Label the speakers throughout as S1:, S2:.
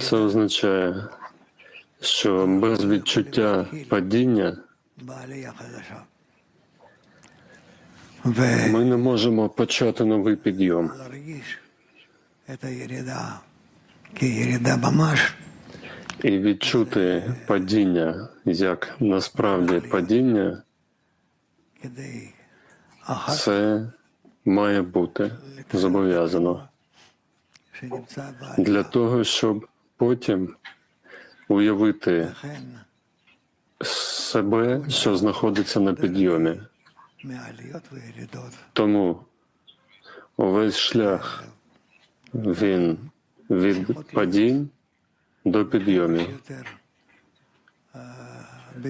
S1: Це означає, що без відчуття падіння ми не можемо почати новий підйом. І відчути падіння як насправді падіння це має бути зобов'язано для того, щоб потім уявити себе, що знаходиться на підйомі. Тому увесь шлях він від падінь до підйомів.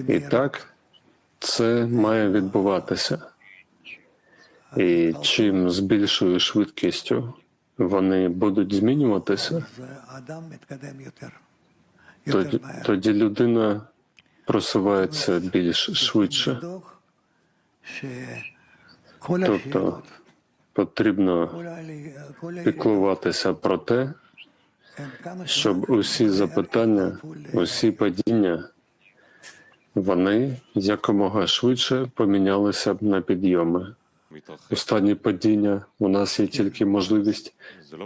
S1: І так це має відбуватися. І чим з більшою швидкістю вони будуть змінюватися, тоді, тоді людина просувається більш швидше. Тобто потрібно піклуватися про те, щоб усі запитання, усі падіння, вони якомога швидше помінялися б на підйоми. Останні падіння у нас є тільки можливість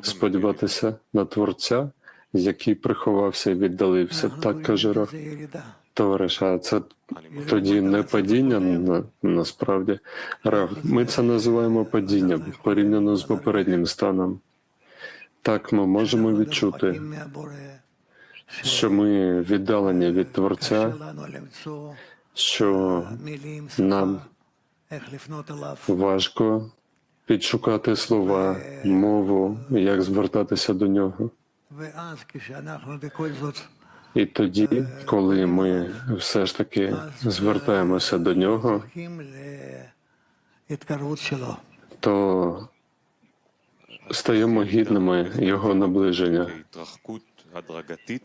S1: сподіватися на Творця, який приховався і віддалився. Так каже
S2: Рах
S1: товариша. А це тоді не падіння на, насправді. Рах. Ми це називаємо падінням порівняно з попереднім станом. Так ми можемо відчути. Що ми віддалені від Творця, що нам Важко підшукати слова, мову, як звертатися до нього. І тоді, коли ми все ж таки звертаємося до нього, то стаємо гідними його наближення.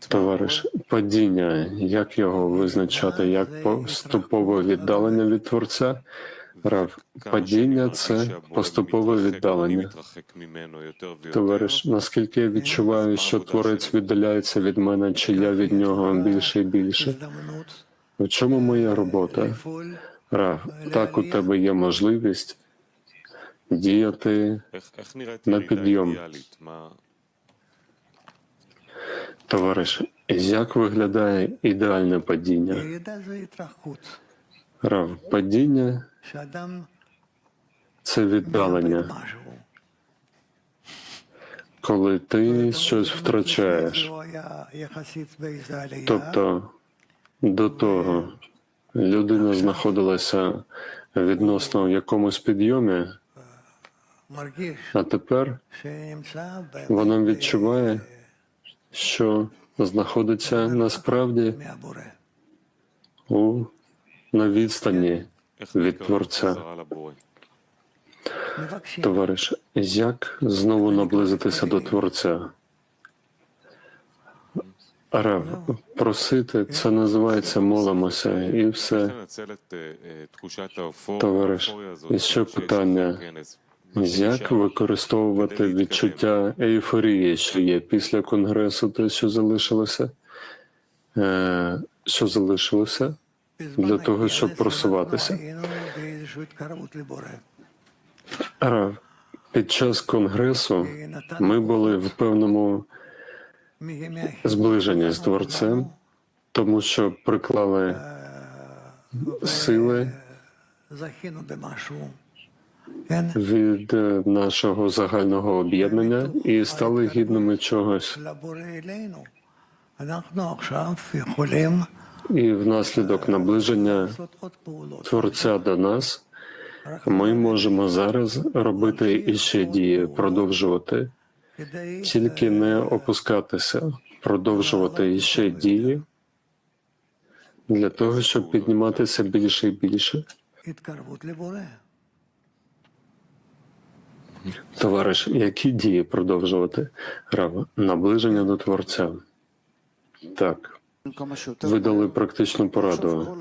S1: Товариш, падіння, як його визначати, як поступове віддалення від творця. Рав, падіння це поступове віддалення. Товариш, наскільки я відчуваю, що творець віддаляється від мене, чи я від нього більше і більше. В чому моя робота? Рав, так у тебе є можливість діяти на підйом. Товариш, як виглядає ідеальне падіння? Рав, падіння. Це віддалення, коли ти щось втрачаєш. Тобто до того людина знаходилася відносно в якомусь підйомі, а тепер вона відчуває, що знаходиться насправді у на відстані від Творця. Товариш, як знову наблизитися до Творця? Рав, просити, це називається молимося, і все.
S3: Товариш,
S1: і ще питання. Як використовувати відчуття ейфорії, що є після конгресу, те, що залишилося? Е, що залишилося? для того, щоб просуватися. Під час конгресу ми були в певному зближенні з творцем, тому що приклали сили від е, нашого загального об'єднання і стали гідними чогось. І внаслідок наближення Творця до нас ми можемо зараз робити іще дії, продовжувати, тільки не опускатися, продовжувати іще дії для того, щоб підніматися більше і більше. Товариш, які дії продовжувати Рав, наближення до творця? Так.
S4: Видали
S1: практичну пораду.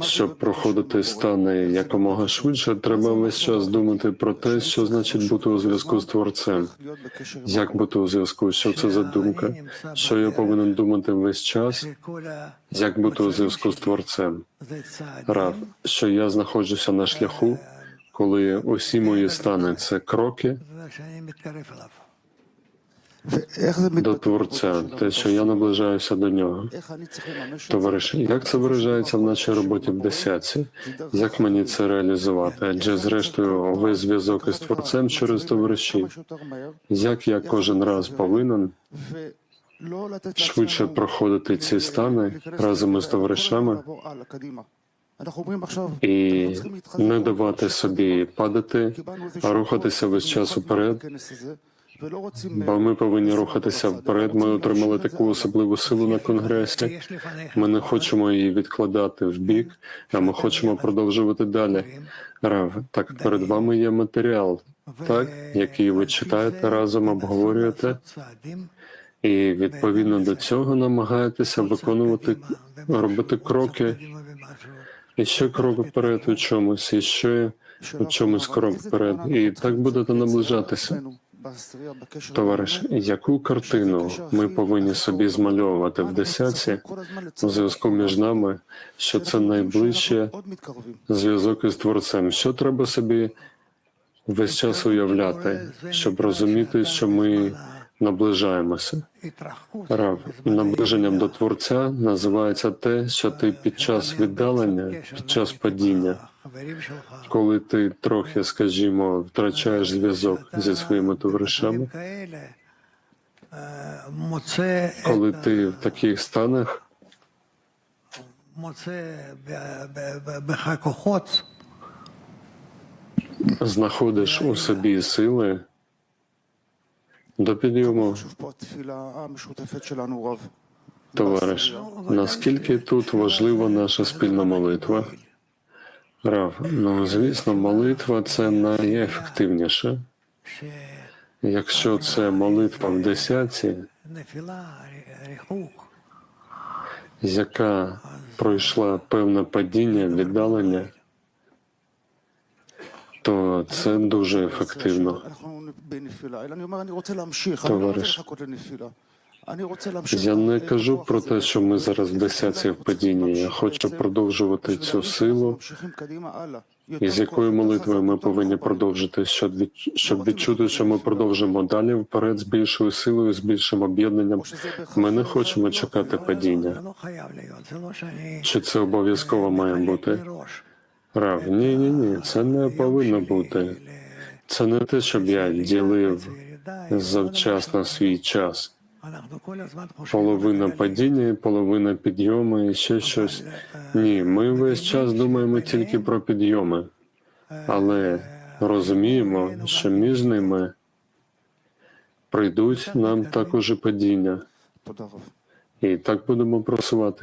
S1: Щоб проходити стани якомога швидше, треба весь час думати про те, що значить бути у зв'язку з творцем. Як бути у зв'язку? Що це за думка? Що я повинен думати весь час? Як бути у зв'язку з творцем? Рав, що я знаходжуся на шляху, коли усі мої стани це кроки, до Творця, те, що я наближаюся до нього. Товариші, як це виражається в нашій роботі в десятці? Як мені це реалізувати? Адже, зрештою, ви зв'язок із творцем через товариші. Як я кожен раз повинен швидше проходити ці стани разом із товаришами? І не давати собі падати, а рухатися весь час уперед, Бо ми повинні рухатися вперед. Ми отримали таку особливу силу на конгресі. Ми не хочемо її відкладати в бік, а ми хочемо продовжувати далі. Рав, так перед вами є матеріал, так який ви читаєте разом, обговорюєте і відповідно до цього намагаєтеся виконувати робити кроки. І ще крок вперед у чомусь, і ще у чомусь крок вперед. І так будете наближатися. Товариш, яку картину ми повинні собі змальовувати в десятці у зв'язку між нами, що це найближче зв'язок із творцем? Що треба собі весь час уявляти, щоб розуміти, що ми наближаємося. Рав, наближенням до Творця називається те, що ти під час віддалення, під час падіння, коли ти трохи, скажімо, втрачаєш зв'язок зі своїми товаришами, коли ти в таких станах знаходиш у собі сили до підйому. Товариш, наскільки тут важлива наша спільна молитва? Рав, ну звісно, молитва це найефективніше. Якщо це молитва в десятці, яка пройшла певне падіння, віддалення то це дуже ефективно.
S4: Товариш.
S1: Я не кажу про те, що ми зараз в десятці в падінні. Я хочу продовжувати цю силу, і з якою молитвою ми повинні продовжити, щоб щоб відчути, що ми продовжимо далі вперед з більшою силою, з більшим об'єднанням. Ми не хочемо чекати падіння. Чи це обов'язково має бути? Рав, ні, ні, ні, це не повинно бути. Це не те, щоб я ділив завчасно свій час. Половина падіння, половина підйому і ще щось. Ні, ми весь час думаємо тільки про підйоми, але розуміємо, що між ними прийдуть нам також і падіння. І так будемо просуватися.